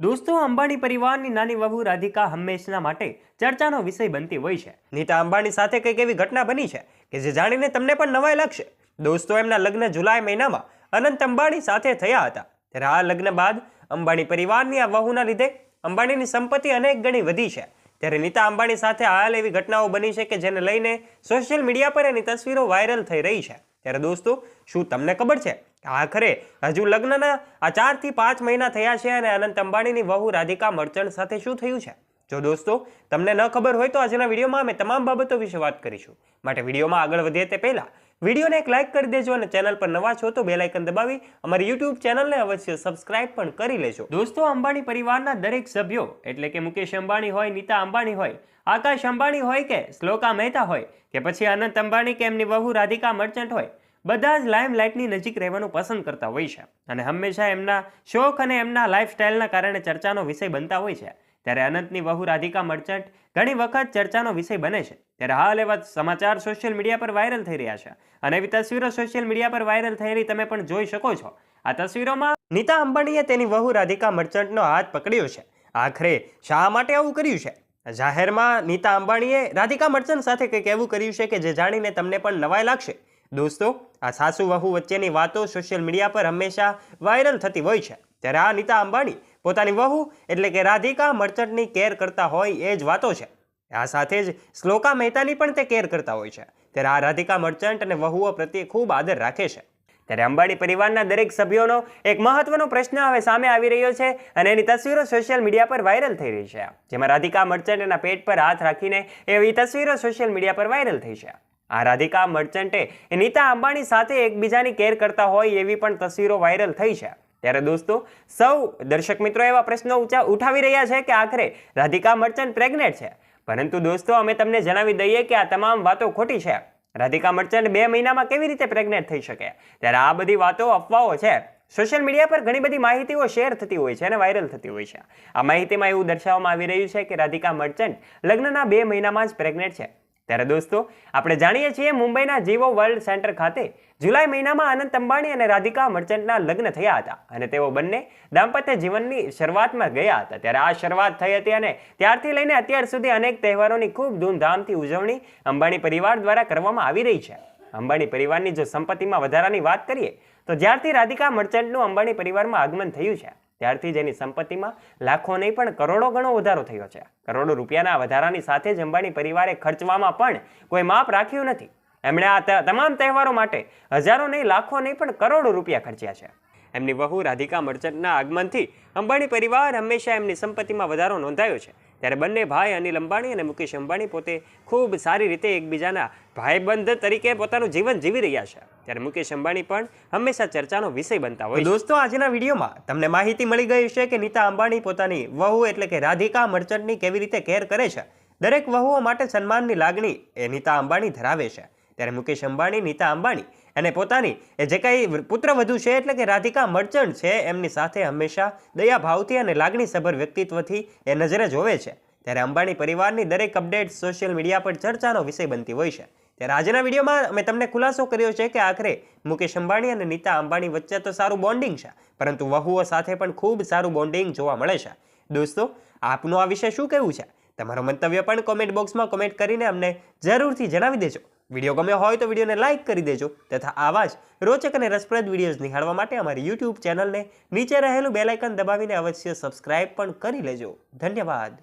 દોસ્તો, અંબાણી પરિવારની નાની વહુ રાધિકા હંમેશના માટે ચર્ચાનો વિષય બનતી હોય છે. નીતા અંબાણી સાથે કંઈક એવી ઘટના બની છે કે જે જાણીને તમને પણ નવાઈ લાગશે. દોસ્તો, એમના લગ્ન જુલાઈ મહિનામાં અનંત અંબાણી સાથે થયા હતા. ત્યારે આ લગ્ન બાદ અંબાણી પરિવારની આ વહુના લીધે અંબાણીની સંપત્તિ અનેક ગણી વધી છે. ત્યારે નીતા અંબાણી સાથે હાલ એવી ઘટનાઓ બની છે કે જેને લઈને સોશિયલ મીડિયા પર એની તસવીરો વાયરલ થઈ રહી છે. ત્યારે દોસ્તો, શું તમને ખબર છે આખરે હજુ લગ્નના આ ચારથી પાંચ મહિના થયા છે અને અનંત અંબાણીની વહુ રાધિકા મર્ચન્ટ સાથે શું થયું છે? જો દોસ્તો, તમને ન ખબર હોય તો આજના વિડીયોમાં અમે તમામ બાબતો વિશે વાત કરીશું. માટે વિડીયોમાં આગળ વધીએ તે પહેલાં, વિડીયોને એક લાઇક કરી દેજો અને ચેનલ પર નવા છો તો બે લાઇકન દબાવી અમારી યુટ્યુબ ચેનલને અવશ્ય સબસ્ક્રાઇબ પણ કરી લેજો. દોસ્તો, અંબાણી પરિવારના દરેક સભ્યો, એટલે કે મુકેશ અંબાણી હોય, નીતા અંબાણી હોય, આકાશ અંબાણી હોય કે શ્લોકા મહેતા હોય, કે પછી અનંત અંબાણી કે એમની વહુ રાધિકા મર્ચન્ટ હોય બધા જ લાઇમલાઇટની નજીક રહેવાનું પસંદ કરતા હોય છે. અને હંમેશા એમના શોખ અને એમના લાઇફસ્ટાઇલના કારણે ચર્ચાનો વિષય બનતા હોય છે. ત્યારે અનંતની વહુ રાધિકા મર્ચન્ટ ઘણી વખત ચર્ચાનો વિષય બને છે. ત્યારે હાલ એવા સમાચાર સોશિયલ મીડિયા પર વાયરલ થઈ રહ્યા છે. અને એવી તસવીરો સોશિયલ મીડિયા પર વાયરલ થયેલી તમે પણ જોઈ શકો છો. આ તસવીરોમાં નીતા અંબાણીએ તેની વહુ રાધિકા મર્ચન્ટનો હાથ પકડ્યો છે. આખરે શા માટે આવું કર્યું છે? જાહેરમાં નીતા અંબાણીએ રાધિકા મર્ચન્ટ સાથે કંઈક એવું કર્યું છે કે જે જાણીને તમને પણ નવાઈ લાગશે. દોસ્તો, આ સાસુ વહુ વચ્ચેની વાતો સોશિયલ મીડિયા પર હંમેશા વાયરલ થતી હોય છે. ત્યારે આ નીતા અંબાણી, પોતાની વહુ એટલે કે રાધિકા મર્ચન્ટની કેર કરતા હોય એ જ વાતો છે. આ સાથે જ શ્લોકા મહેતાની પણ તે કેર કરતા હોય છે. ત્યારે આ રાધિકા મર્ચન્ટ અને વહુઓ પ્રત્યે ખૂબ આદર રાખે છે. ત્યારે અંબાણી પરિવારના દરેક સભ્યોનો એક મહત્વનો પ્રશ્ન હવે સામે આવી રહ્યો છે અને એની તસવીરો સોશિયલ મીડિયા પર વાયરલ થઈ રહી છે. જેમાં રાધિકા મર્ચન્ટ એના પેટ પર હાથ રાખીને એવી તસવીરો સોશિયલ મીડિયા પર વાયરલ થઈ છે. આ રાધિકા મર્ચન્ટે નીતા અંબાણી સાથે એકબીજાની કેર કરતા હોય એવી પણ તસવીરો વાયરલ થઈ છે. ત્યારે દોસ્તો, સૌ દર્શક મિત્રો એવા પ્રશ્નો ઉઠાવી રહ્યા છે કે આખરે રાધિકા મર્ચન્ટ પ્રેગ્નેન્ટ છે. પરંતુ દોસ્તો, અમે તમને જણાવી દઈએ કે આ તમામ વાતો ખોટી છે. રાધિકા મર્ચન્ટ બે મહિનામાં કેવી રીતે પ્રેગ્નેન્ટ થઈ શકે? ત્યારે આ બધી વાતો અફવાઓ છે. સોશિયલ મીડિયા પર ઘણી બધી માહિતીઓ શેર થતી હોય છે અને વાયરલ થતી હોય છે. આ માહિતીમાં એવું દર્શાવવામાં આવી રહ્યું છે કે રાધિકા મર્ચન્ટ લગ્નના બે મહિનામાં જ પ્રેગ્નેન્ટ છે. ત્યારે દોસ્તો, આપણે જાણીએ છીએ મુંબઈના જીવો વર્લ્ડ સેન્ટર ખાતે જુલાઈ મહિનામાં અનંત અંબાણી અને રાધિકા મર્ચન્ટના લગ્ન થયા હતા અને તેઓ બંને દાંપત્ય જીવનની શરૂઆતમાં ગયા હતા. ત્યારે આ શરૂઆત થઈ હતી અને ત્યારથી લઈને અત્યાર સુધી અનેક તહેવારોની ખૂબ ધૂમધામથી ઉજવણી અંબાણી પરિવાર દ્વારા કરવામાં આવી રહી છે. અંબાણી પરિવારની જો સંપત્તિમાં વધારાની વાત કરીએ, તો જ્યારથી રાધિકા મર્ચન્ટનું અંબાણી પરિવારમાં આગમન થયું છે ત્યારથી જ એની સંપત્તિમાં લાખો નહીં, પણ કરોડો ગણો વધારો થયો છે. કરોડો રૂપિયાના વધારાની સાથે જ અંબાણી પરિવારે ખર્ચવામાં પણ કોઈ માપ રાખ્યું નથી. એમણે આ તમામ તહેવારો માટે હજારો નહીં, લાખો નહીં, પણ કરોડો રૂપિયા ખર્ચ્યા છે. એમની વહુ રાધિકા મર્ચન્ટના આગમનથી અંબાણી પરિવાર હંમેશા એમની સંપત્તિમાં વધારો નોંધાયો છે. ત્યારે બંને ભાઈ અનિલ અંબાણી અને મુકેશ અંબાણી પોતે ખૂબ સારી રીતે એકબીજાના ભાઈબંધ તરીકે પોતાનું જીવન જીવી રહ્યા છે. ત્યારે મુકેશ અંબાણી પણ હંમેશા ચર્ચાનો વિષય બનતા હોય દોસ્તો આજના વિડીયોમાં તમને માહિતી મળી ગઈ છે કે નીતા અંબાણી પોતાની વહુ એટલે કે રાધિકા મર્ચન્ટની કેવી રીતે કેર કરે છે. દરેક વહુઓ માટે સન્માનની લાગણી એ નીતા અંબાણી ધરાવે છે. ત્યારે મુકેશ અંબાણી નીતા અંબાણી અને પોતાની, એ જે કાંઈ પુત્ર વધુ છે એટલે કે રાધિકા મર્ચન્ટ છે, એમની સાથે હંમેશા દયાભાવથી અને લાગણીસભર વ્યક્તિત્વથી એ નજરે જોવે છે. ત્યારે અંબાણી પરિવારની દરેક અપડેટ સોશિયલ મીડિયા પર ચર્ચાનો વિષય બનતી હોય છે. ત્યારે આજના વિડીયોમાં અમે તમને ખુલાસો કર્યો છે કે આખરે મુકેશ અંબાણી અને નીતા અંબાણી વચ્ચે તો સારું બોન્ડિંગ છે, પરંતુ વહુઓ સાથે પણ ખૂબ સારું બોન્ડિંગ જોવા મળે છે. દોસ્તો, આપનું આ વિશે શું કહેવું છે? તમારો મંતવ્ય પણ કોમેન્ટ બોક્સમાં કોમેન્ટ કરીને અમને જરૂરથી જણાવી દેજો. વીડિયો ગમ્યો હોય તો વિડીયોને લાઇક કરી દેજો તથા આવા જ રોચક અને રસપ્રદ વિડીયોઝ નિહાળવા માટે અમારી યુટ્યુબ ચેનલને નીચે રહેલું બેલાઇકન દબાવીને અવશ્ય સબસ્ક્રાઇબ પણ કરી લેજો. ધન્યવાદ.